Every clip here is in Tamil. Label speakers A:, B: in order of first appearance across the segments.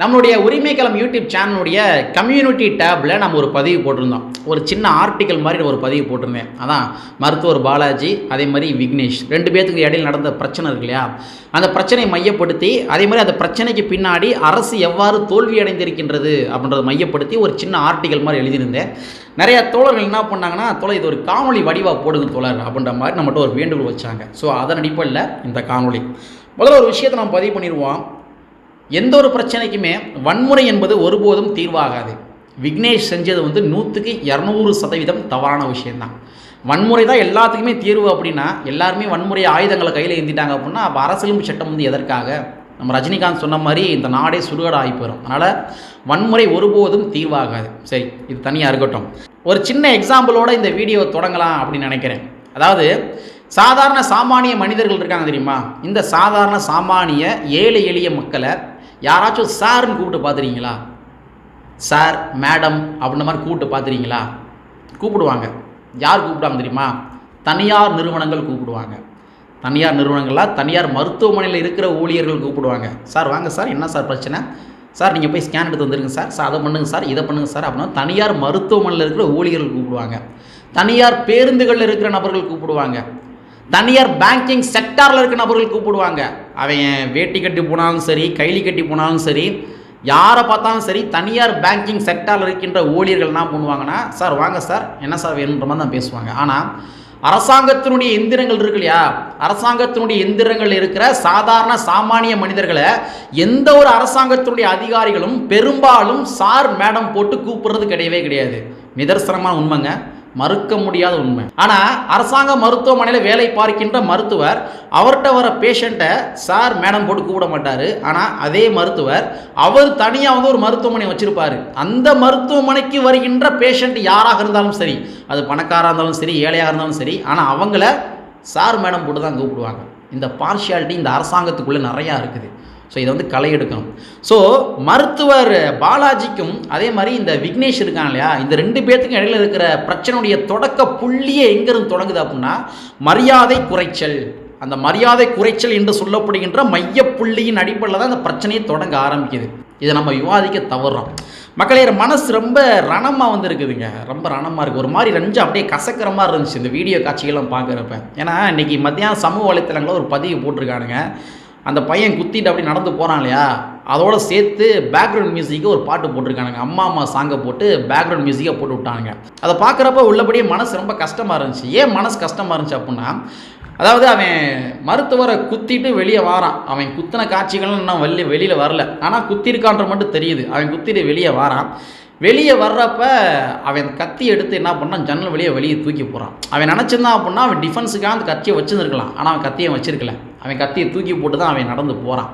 A: நம்மளுடைய உரிமைக்களம் யூடியூப் சேனலுடைய கம்யூனிட்டி டேப்பில் நம்ம ஒரு பதிவு போட்டிருந்தோம். ஒரு சின்ன ஆர்டிக்கல் மாதிரி ஒரு பதிவு போட்டிருந்தேன். அதான் மருத்துவர் பாலாஜி அதே மாதிரி விக்னேஷ். ரெண்டு பேர்த்துக்கு இடையில் நடந்த பிரச்சனை இருக்கு இல்லையா? அந்த பிரச்சனையை மையப்படுத்தி அதே மாதிரி அந்த பிரச்சனைக்கு பின்னாடி அரசு எவ்வாறு தோல்வி அடைந்திருக்கின்றது அப்படின்றத மையப்படுத்தி ஒரு சின்ன ஆர்டிக்கல் மாதிரி எழுதியிருந்தேன். நிறையா தோழர்கள் என்ன பண்ணாங்கன்னா தோழர் இது ஒரு காணொலி வடிவாக போடுங்க தோழர் அப்படின்ற மாதிரி நம்மகிட்ட ஒரு வேண்டுகோள் வச்சாங்க. ஸோ அதன் அடிப்படையில் இந்த காணொலி முதல்ல ஒரு விஷயத்தை நம்ம பதிவு பண்ணிடுவோம். எந்த ஒரு பிரச்சனைக்குமே வன்முறை என்பது ஒருபோதும் தீர்வாகாது. விக்னேஷ் செஞ்சது வந்து நூற்றுக்கு இரநூறு சதவீதம் தவறான விஷயந்தான் வன்முறை தான் எல்லாத்துக்குமே தீர்வு அப்படின்னா எல்லாருமே வன்முறை ஆயுதங்களை கையில் ஏந்திட்டாங்க அப்படின்னா அப்போ அரசியலும் சட்டம் வந்து எதற்காக? நம்ம ரஜினிகாந்த் சொன்ன மாதிரி இந்த நாடே சுடுகாடு ஆகி போயிடும் அதனால் வன்முறை ஒருபோதும் தீர்வாகாது. சரி இது தனியாக இருக்கட்டும். ஒரு சின்ன எக்ஸாம்பிளோட இந்த வீடியோவை தொடங்கலாம் அப்படின்னு நினைக்கிறேன். அதாவது சாதாரண சாமானிய மனிதர்கள் இருக்காங்க தெரியுமா? இந்த சாதாரண சாமானிய ஏழை எளிய மக்களை யாராச்சும் சார்னு கூப்பிட்டு பார்த்துறீங்களா? சார் மேடம் அப்படின்ற மாதிரி கூப்பிட்டு பார்த்துறீங்களா? கூப்பிடுவாங்க. யார் கூப்பிடுவாங்க தெரியுமா? தனியார் நிறுவனங்கள் கூப்பிடுவாங்க. தனியார் நிறுவனங்களாக தனியார் மருத்துவமனையில் இருக்கிற ஊழியர்கள் கூப்பிடுவாங்க. சார் வாங்க சார் என்ன சார் பிரச்சனை? சார் நீங்கள் போய் ஸ்கேன் எடுத்து வந்துருங்க சார். சார் அதை பண்ணுங்கள் சார் இதை பண்ணுங்கள் சார் அப்படின்னா தனியார் மருத்துவமனையில் இருக்கிற ஊழியர்கள் கூப்பிடுவாங்க. தனியார் பேருந்துகளில் இருக்கிற நபர்கள் கூப்பிடுவாங்க. தனியார் பேங்கிங் செக்டாரில் இருக்க நபர்கள் கூப்பிடுவாங்க. அவன் வேட்டி கட்டி போனாலும் சரி கைலி கட்டி போனாலும் சரி யாரை பார்த்தாலும் சரி தனியார் பேங்கிங் செக்டாரில் இருக்கின்ற ஊழியர்கள் என்ன பண்ணுவாங்கன்னா சார் வாங்க சார் என்ன சார் வேணுன்ற மாதிரி தான் பேசுவாங்க. ஆனால் அரசாங்கத்தினுடைய எந்திரங்கள் இருக்கு இல்லையா? அரசாங்கத்தினுடைய எந்திரங்கள் இருக்கிற சாதாரண சாமானிய மனிதர்களை எந்த ஒரு அரசாங்கத்தினுடைய அதிகாரிகளும் பெரும்பாலும் சார் மேடம் போட்டு கூப்பிடுறது கிடையவே கிடையாது. நிதர்சனமான உண்மைங்க. மறுக்க முடியாத உண்மை. ஆனால் அரசாங்க மருத்துவமனையில் வேலை பார்க்கின்ற மருத்துவர் அவர்கிட்ட வர பேஷண்ட்டை சார் மேடம் போட்டு கூப்பிட மாட்டார். ஆனால் அதே மருத்துவர் அவர் தனியாக வந்து ஒரு மருத்துவமனை வச்சுருப்பார். அந்த மருத்துவமனைக்கு வருகின்ற பேஷண்ட் யாராக இருந்தாலும் சரி அது பணக்காராக இருந்தாலும் சரி ஏழையாக இருந்தாலும் சரி ஆனால் அவங்கள சார் மேடம் போட்டு தான் கூப்பிடுவாங்க. இந்த பார்ஷியாலிட்டி இந்த அரசாங்கத்துக்குள்ளே நிறையா இருக்குது. ஸோ இதை வந்து களை எடுக்கணும். ஸோ மருத்துவர் பாலாஜிக்கும் அதே மாதிரி இந்த விக்னேஷ் இருக்கான் இல்லையா இந்த ரெண்டு பேர்த்துக்கும் இடையில இருக்கிற பிரச்சனையுடைய தொடக்க புள்ளியே எங்கேருந்து தொடங்குது அப்படின்னா மரியாதை குறைச்சல். அந்த மரியாதை குறைச்சல் என்று சொல்லப்படுகின்ற மைய புள்ளியின் அடிப்படையில் தான் அந்த பிரச்சனையை தொடங்க ஆரம்பிக்குது. இதை நம்ம விவாதிக்க தவறுறோம். மக்களே மனசு ரொம்ப ரணமாக வந்துருக்குதுங்க. ரொம்ப ரணமாக இருக்குது ஒரு மாதிரி ரஞ்சு அப்படியே கசக்கிற மாதிரி இருந்துச்சு இந்த வீடியோ காட்சிகள்லாம் பார்க்குறப்ப. ஏன்னா இன்றைக்கி மத்தியானம் சமூக வலைத்தளங்களில் ஒரு பதிவு போட்டிருக்கானுங்க. அந்த பையன் குத்திட்டு அப்படி நடந்து போகிறான் இல்லையா? அதோட சேர்த்து பேக்ரவுண்ட் மியூசிக்கு ஒரு பாட்டு போட்டிருக்கானுங்க. அம்மா அம்மா சாங்கை போட்டு பேக்ரவுண்ட் மியூசிக்கை போட்டு விட்டானுங்க. அதை பார்க்குறப்ப உள்ளபடியே மனசு ரொம்ப கஷ்டமாக இருந்துச்சு. ஏன் மனசு கஷ்டமாக இருந்துச்சு அப்படின்னா அதாவது அவன் மருத்துவரை குத்திட்டு வெளியே வாரான். அவன் குத்தின காட்சிகள்லாம் இன்னும் வெளியே வெளியில் வரல. ஆனால் குத்திருக்கான்ற மட்டும் தெரியுது. அவன் குத்திட்டு வெளியே வாரான். வெளியே வர்றப்ப அவன் கத்தி எடுத்து என்ன பண்ணான்? ஜன்னல் வெளியே வெளியே தூக்கி போகிறான் அவன் நினச்சிருந்தான் அப்படின்னா அவன் டிஃபென்ஸுக்காக அந்த கத்தியை வச்சுருந்துருக்கலாம். ஆனால் அவன் கத்தியை வச்சிருக்கல. அவன் கத்தியை தூக்கி போட்டு தான் அவன் நடந்து போகிறான்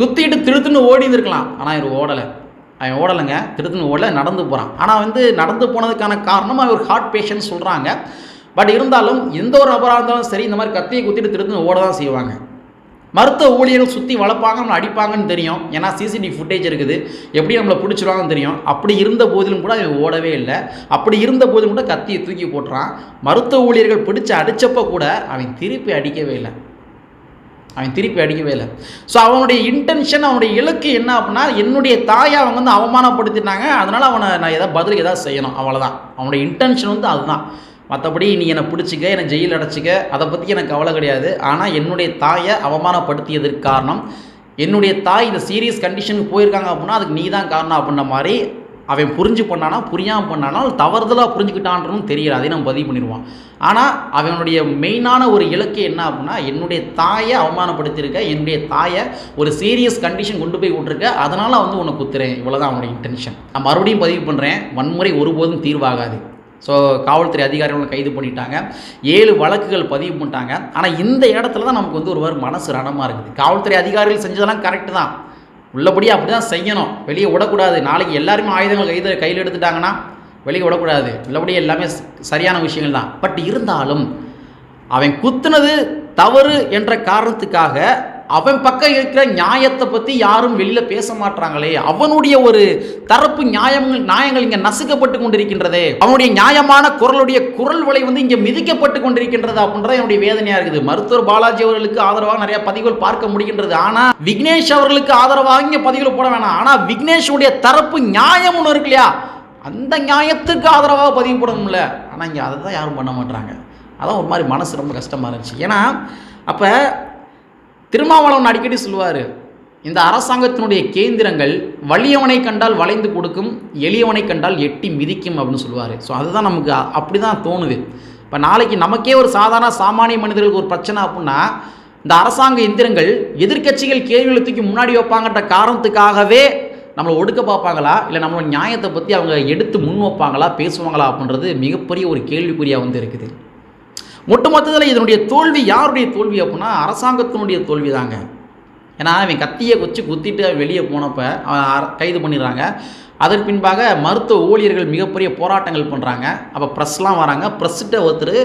A: குத்திட்டு திருத்துன்னு ஓடி இருந்திருக்கலாம் ஆனால் இவர் ஓடலை. அவன் ஓடலைங்க. திருத்துன்னு ஓடலை நடந்து போகிறான் ஆனால் வந்து நடந்து போனதுக்கான காரணம் அவர் ஹார்ட் பேஷண்ட் சொல்கிறாங்க பட் இருந்தாலும் எந்த ஒரு நபராக இருந்தாலும் சரி இந்த மாதிரி கத்தியை குத்திட்டு திருத்துன்னு ஓட தான் செய்வாங்க. மருத்துவ ஊழியர்கள் சுற்றி வளர்ப்பாங்க நம்மளை அடிப்பாங்கன்னு தெரியும். ஏன்னா சிசிடிவி ஃபுட்டேஜ் இருக்குது. எப்படி நம்மளை பிடிச்சிருவாங்கன்னு தெரியும். அப்படி இருந்த போதிலும் கூட அவன் ஓடவே இல்லை. அப்படி இருந்த போதிலும் கூட கத்தியை தூக்கி போட்டுறான். மருத்துவ ஊழியர்கள் பிடிச்சி அடித்தப்போ கூட அவன் திருப்பி அடிக்கவே இல்லை. அவன் திருப்பி அடிக்கவே இல்லை. ஸோ அவனுடைய இன்டென்ஷன் அவனுடைய இலக்கு என்ன அப்படின்னா என்னுடைய தாயை அவங்க வந்து அவமானப்படுத்தினாங்க அதனால் அவனை நான் எதாவது பதில் எதாவது செய்யணும். அவ்வளோதான் அவனுடைய இன்டென்ஷன் வந்து அதுதான். மற்றபடி நீ என்னை பிடிச்சிக்க என்னை ஜெயில் அடைச்சிக்க அதை பற்றி எனக்கு கவலை கிடையாது. ஆனால் என்னுடைய தாயை அவமானப்படுத்தியதற்கு காரணம் என்னுடைய தாய் இந்த சீரியஸ் கண்டிஷனுக்கு போயிருக்காங்க அப்படின்னா அதுக்கு நீ தான் காரணம் அப்படின்ற மாதிரி அவன் புரிஞ்சு பண்ணானா புரியாமல் பண்ணானா தவறுதலாக புரிஞ்சுக்கிட்டான்றனும் தெரியல அதையும் நம்ம பதிவு பண்ணிடுவான் ஆனால் அவனுடைய மெயினான ஒரு இலக்கு என்ன அப்படின்னா என்னுடைய தாயை அவமானப்படுத்தியிருக்க என்னுடைய தாயை ஒரு சீரியஸ் கண்டிஷன் கொண்டு போய் விட்ருக்க அதனால் வந்து உன்னை குத்துறேன். இவ்வளோதான் அவனுடைய இன்டென்ஷன் நான் மறுபடியும் பதிவு பண்ணுறேன் வன்முறை ஒருபோதும் தீர்வாகாது. ஸோ காவல்துறை அதிகாரிகளை கைது பண்ணிட்டாங்க. ஏழு வழக்குகள் பதிவு பண்ணிட்டாங்க. ஆனால் இந்த இடத்துல தான் நமக்கு வந்து ஒருவர் மனசு ரணமாக இருக்குது. காவல்துறை அதிகாரிகள் செஞ்சதெல்லாம் கரெக்டு தான். உள்ளபடியே அப்படி தான் செய்யணும். வெளியே விடக்கூடாது நாளைக்கு எல்லாருமே ஆயுதங்கள் கைது கையில் எடுத்துட்டாங்கன்னா வெளியே விடக்கூடாது உள்ளபடியே எல்லாமே சரியான விஷயங்கள் தான். பட் இருந்தாலும் அவன் குத்துனது தவறு என்ற காரணத்துக்காக அவன் பக்கம் இருக்கிற நியாயத்தை பற்றி யாரும் வெளியில் பேச மாட்டாங்களே அவனுடைய ஒரு தரப்பு நியாயங்கள் நியாயங்கள் இங்கே நசுக்கப்பட்டு கொண்டிருக்கின்றதே. அவனுடைய நியாயமான குரலுடைய குரல் வலை வந்து இங்கே மிதிக்கப்பட்டு கொண்டிருக்கின்றது அப்படின்றது என்னுடைய வேதனையாக இருக்குது. மருத்துவர் பாலாஜி அவர்களுக்கு ஆதரவாக நிறைய பதிவுகள் பார்க்க முடிகின்றது. ஆனால் விக்னேஷ் அவர்களுக்கு ஆதரவாக இங்கே பதிவுகள் போட வேணாம். ஆனால் விக்னேஷுடைய தரப்பு நியாயம் ஒன்று இருக்கு இல்லையா? அந்த நியாயத்துக்கு ஆதரவாக பதிவு போடணும்ல ஆனால் இங்கே அதை தான் யாரும் பண்ண மாட்டாங்க அதான் ஒரு மாதிரி மனசு ரொம்ப கஷ்டமாக இருந்துச்சு. ஏன்னா அப்போ திருமாவளவன் அடிக்கடி சொல்லுவார் இந்த அரசாங்கத்தினுடைய கேந்திரங்கள் வலியவனை கண்டால் வளைந்து கொடுக்கும் எளியவனை கண்டால் எட்டி மிதிக்கும் அப்படின்னு சொல்லுவார். ஸோ அதுதான் நமக்கு அப்படி தான் தோணுது. இப்போ நாளைக்கு நமக்கே ஒரு சாதாரண சாமானிய மனிதர்களுக்கு ஒரு பிரச்சனை அப்படின்னா இந்த அரசாங்க எந்திரங்கள் எதிர்க்கட்சிகள் கேள்விகளை தூக்கி முன்னாடி வைப்பாங்கன்ற காரணத்துக்காகவே நம்மளை ஒடுக்க பார்ப்பாங்களா? இல்லை நம்மளோட நியாயத்தை பற்றி அவங்க எடுத்து முன் வைப்பாங்களா? பேசுவாங்களா? அப்படின்றது மிகப்பெரிய ஒரு கேள்விக்குறியாக வந்து இருக்குது. ஒட்டு மொத்தத்தில் இதனுடைய தோல்வி யாருடைய தோல்வி அப்படின்னா அரசாங்கத்தினுடைய தோல்வி தாங்க ஏன்னா அவன் கத்தியை வச்சு குத்திட்டு அவன் வெளியே போனப்போ அவன் கைது பண்ணிடுறாங்க. அதன் பின்பாக மருத்துவ ஊழியர்கள் மிகப்பெரிய போராட்டங்கள் பண்ணுறாங்க அப்போ ப்ரெஸ்லாம் வராங்க. ப்ரெஸ்கிட்ட ஒருத்தர்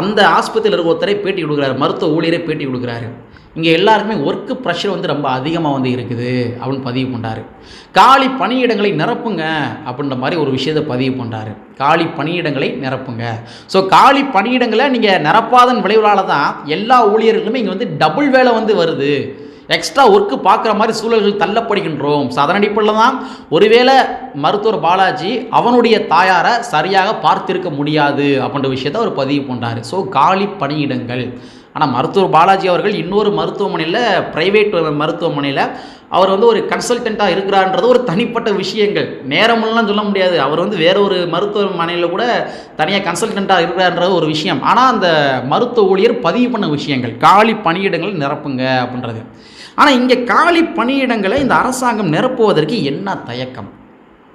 A: அந்த ஆஸ்பத்திரியில் இருக்க ஒருத்தரை பேட்டி கொடுக்குறாரு. மருத்துவ ஊழியரை பேட்டி கொடுக்குறாரு. இங்கே எல்லாருக்குமே ஒர்க்கு ப்ரெஷர் வந்து ரொம்ப அதிகமாக வந்து இருக்குது அப்படின்னு பதிவு பண்ணுறாரு காலி பணியிடங்களை நிரப்புங்க அப்படின்ற மாதிரி ஒரு விஷயத்தை பதிவு பண்ணுறாரு காலி பணியிடங்களை நிரப்புங்க. ஸோ காலி பணியிடங்களை நீங்கள் நிரப்பாதன் விளைவுகளால் தான் எல்லா ஊழியர்களுமே இங்கே வந்து டபுள் வேலை வந்து வருது. எக்ஸ்ட்ரா ஒர்க்கு பார்க்குற மாதிரி சூழல்கள் தள்ளப்படுகின்றோம். ஸோ அதன் அடிப்படையில் தான் ஒருவேளை மருத்துவர் பாலாஜி அவனுடைய தாயாரை சரியாக பார்த்திருக்க முடியாது அப்படின்ற விஷயத்தை அவர் பதிவு பண்ணுறாரு ஸோ காலி பணியிடங்கள். ஆனால் மருத்துவர் பாலாஜி அவர்கள் இன்னொரு மருத்துவமனையில் ப்ரைவேட் மருத்துவமனையில் அவர் வந்து ஒரு கன்சல்டண்ட்டாக இருக்கிறான்றது ஒரு தனிப்பட்ட விஷயங்கள். நேரமெல்லாம் சொல்ல முடியாது. அவர் வந்து வேற ஒரு மருத்துவமனையில் கூட தனியாக கன்சல்டண்ட்டாக இருக்கிறான்றது ஒரு விஷயம். ஆனால் அந்த மருத்துவ ஊழியர் பதிவு பண்ண விஷயங்கள். காலி பணியிடங்கள் நிரப்புங்க அப்படின்றது. ஆனால் இங்கே காலி பணியிடங்களை இந்த அரசாங்கம் நிரப்புவதற்கு என்ன தயக்கம்?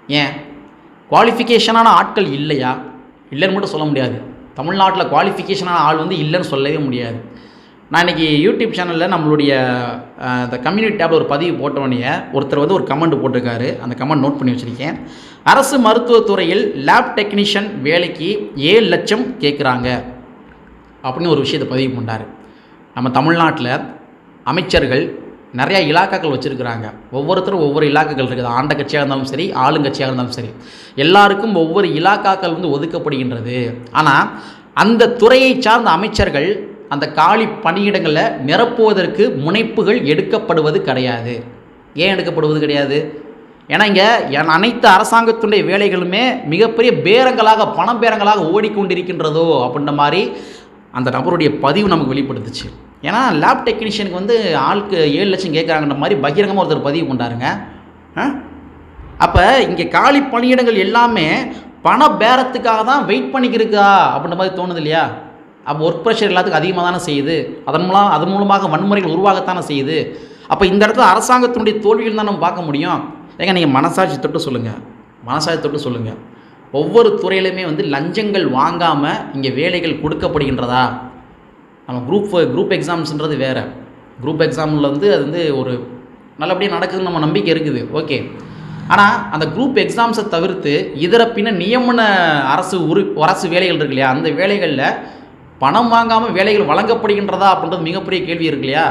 A: ஏன்? குவாலிஃபிகேஷனான ஆட்கள் இல்லையா? இல்லைன்னு மட்டும் சொல்ல முடியாது. தமிழ்நாட்டில் குவாலிஃபிகேஷனான ஆள் வந்து இல்லைன்னு சொல்லவே முடியாது. நான் இன்றைக்கி யூடியூப் சேனலில் நம்மளுடைய அஹ், இந்த கம்யூனிட்டி டேப்பில் ஒரு பதிவு போட்டவனையே ஒருத்தர் வந்து ஒரு கமெண்ட் போட்டிருக்காரு. அந்த கமெண்ட் நோட் பண்ணி வச்சுருக்கேன். அரசு மருத்துவத்துறையில் லேப் டெக்னீஷியன் வேலைக்கு ஏழு லட்சம் கேட்குறாங்க அப்படின்னு ஒரு விஷயத்தை பதிவு பண்ணார் நம்ம தமிழ்நாட்டில் அமைச்சர்கள் நிறையா இலாக்காக்கள் வச்சுருக்கிறாங்க. ஒவ்வொருத்தரும் ஒவ்வொரு இலாக்காக்கள் இருக்குது. ஆண்ட கட்சியாக இருந்தாலும் சரி ஆளுங்கட்சியாக இருந்தாலும் சரி. எல்லாருக்கும் ஒவ்வொரு இலாக்காக்கள் வந்து ஒதுக்கப்படுகின்றது. ஆனால் அந்த துறையை சார்ந்த அமைச்சர்கள் அந்த காலி பணியிடங்களை நிரப்புவதற்கு முனைப்புகள் எடுக்கப்படுவது கிடையாது. ஏன் எடுக்கப்படுவது கிடையாது? ஏன்னா இங்கே என் அனைத்து அரசாங்கத்துடைய வேலைகளுமே மிகப்பெரிய பேரங்களாக பணம் பேரங்களாக ஓடிக்கொண்டிருக்கின்றதோ அப்படின்ற மாதிரி அந்த நபருடைய பதிவு நமக்கு வெளிப்படுத்துச்சு. ஏன்னா லேப் டெக்னீஷியனுக்கு வந்து ஆளுக்கு ஏழு லட்சம் கேட்குறாங்கன்ற மாதிரி பகிரங்கமாக ஒருத்தர் பதிவு கொண்டாருங்க அப்போ இங்கே காலி பணியிடங்கள் எல்லாமே பண பேரத்துக்காக தான் வெயிட் பண்ணிக்கிருக்கா அப்படின்ற மாதிரி தோணுது இல்லையா? அப்போ ஒர்க் ப்ரெஷர் எல்லாத்துக்கும் அதிகமாக தானே செய்யுது. அதன் மூலம் அதன் மூலமாக வன்முறைகள் உருவாகத்தானே செய்யுது. அப்போ இந்த இடத்துல அரசாங்கத்தினுடைய தோல்விகள் தான் நம்ம பார்க்க முடியும். ஏங்க நீங்கள் மனசாட்சி தொட்டு சொல்லுங்கள் மனசாட்சி தொட்டு சொல்லுங்கள் ஒவ்வொரு துறையிலுமே வந்து லஞ்சங்கள் வாங்காமல் இங்கே வேலைகள் கொடுக்கப்படுகின்றதா? நம்ம குரூப் குரூப் எக்ஸாம்ஸ்ன்றது வேறு. குரூப் எக்ஸாமில் வந்து அது வந்து ஒரு நல்லபடியாக நடக்குதுன்னு நம்ம நம்பிக்கை இருக்குது. ஓகே ஆனால் அந்த குரூப் எக்ஸாம்ஸை தவிர்த்து இதர பின்ன நியமன அரசு உரு அரசு வேலைகள் இருக்கு இல்லையா? அந்த வேலைகளில் பணம் வாங்காமல் வேலைகள் வழங்கப்படுகின்றதா அப்படின்றது மிகப்பெரிய கேள்வி இருக்கு இல்லையா?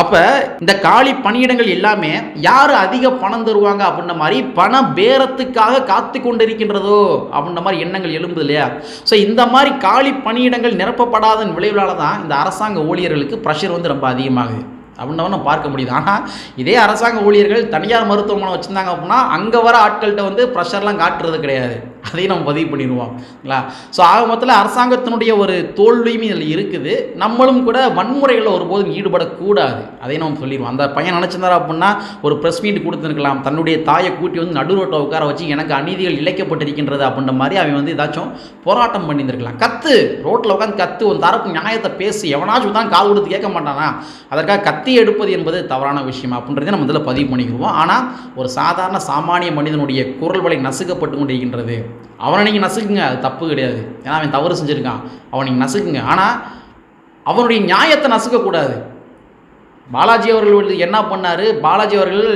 A: அப்போ இந்த காலி பணியிடங்கள் எல்லாமே யார் அதிக பணம் தருவாங்க அப்படின்ற மாதிரி பண பேரத்துக்காக காத்து கொண்டிருக்கின்றதோ அப்படின்ற மாதிரி எண்ணங்கள் எழும்புது இல்லையா? ஸோ இந்த மாதிரி காலி பணியிடங்கள் நிரப்பப்படாதன் விளைவுகளால் தான் இந்த அரசாங்க ஊழியர்களுக்கு ப்ரெஷர் வந்து ரொம்ப அதிகமாகுது. அப்படின்ற நம்ம பார்க்க முடியுது. ஆனால் இதே அரசாங்க ஊழியர்கள் தனியார் மருத்துவமனை வச்சுருந்தாங்க அப்படின்னா அங்கே வர ஆட்கள்கிட்ட வந்து ப்ரெஷர்லாம் காட்டுறது கிடையாது. அதையும் நம்ம பதிவு பண்ணிடுவோம்ங்களா ஸோ ஆக மொத்தத்தில் அரசாங்கத்தினுடைய ஒரு தோல்வியும் இதில் இருக்குது. நம்மளும் கூட வன்முறைகளில் ஒருபோதும் ஈடுபடக்கூடாது. அதையும் நம்ம சொல்லிடுவோம். அந்த பையன் நினச்சிருந்தார் அப்படின்னா ஒரு ப்ரெஸ் மீட் கொடுத்துருக்கலாம். தன்னுடைய தாயை கூட்டி வந்து நடுரோட்டை உட்கார வச்சு எனக்கு அநீதிகள் இழைக்கப்பட்டிருக்கின்றது அப்படின்ற மாதிரி அவன் வந்து ஏதாச்சும் போராட்டம் பண்ணியிருந்திருக்கலாம். கத்து! ரோட்டில் உட்காந்து கத்து! ஒரு தரப்பு நியாயத்தை பேசி! எவனாச்சும் தான் கால் கொடுத்து கேட்க மாட்டானா? அதற்காக கத்தி எடுப்பது என்பது தவறான விஷயம் அப்படின்றத நம்ம இதில் பதிவு பண்ணிக்குவோம் ஆனால் ஒரு சாதாரண சாமானிய மனிதனுடைய குரல் வலை நசுக்கப்பட்டு கொண்டிருக்கின்றது. அவனை நீங்கள் நசுக்குங்க அது தப்பு கிடையாது. ஏன்னா அவன் தவறு செஞ்சுருக்கான். அவனை நீங்கள் நசுக்குங்க. ஆனால் அவனுடைய நியாயத்தை நசுக்கக்கூடாது. பாலாஜி அவர்கள் என்ன பண்ணார்? பாலாஜி அவர்கள்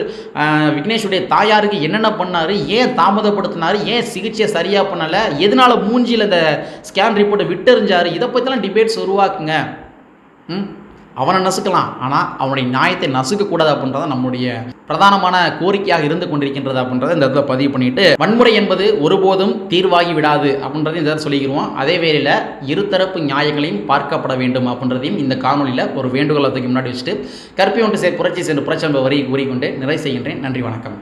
A: விக்னேஷுடைய தாயாருக்கு என்னென்ன பண்ணார்? ஏன் தாமதப்படுத்தினார்? ஏன் சிகிச்சையை சரியாக பண்ணலை? எதனால் மூஞ்சியில் இந்த ஸ்கேன் ரிப்போர்ட்டை விட்டெறிஞ்சார்? இதை பற்றிலாம் டிபேட்ஸ் உருவாக்குங்க. ம்? அவனை நசுக்கலாம். ஆனால் அவனுடைய நியாயத்தை நசுக்கக்கூடாது அப்படின்றத நம்முடைய பிரதானமான கோரிக்கையாக இருந்து கொண்டிருக்கின்றது அப்படின்றத இந்த இடத்துல பதிவு பண்ணிட்டு வன்முறை என்பது ஒருபோதும் தீர்வாகி விடாது அப்படின்றதையும் இந்த சொல்லிக்கிறோம். அதே வேளையில் இருதரப்பு நியாயங்களையும் பார்க்கப்பட வேண்டும் அப்படின்றதையும் இந்த காணொலியில் ஒரு வேண்டுகோளத்துக்கு முன்னாடி வச்சுட்டு கற்பி ஒன்று சேர் புரட்சி சென்று புரட்சி என்ப வரி கூறிக்கொண்டு நிறை செய்கின்றேன். நன்றி வணக்கம்.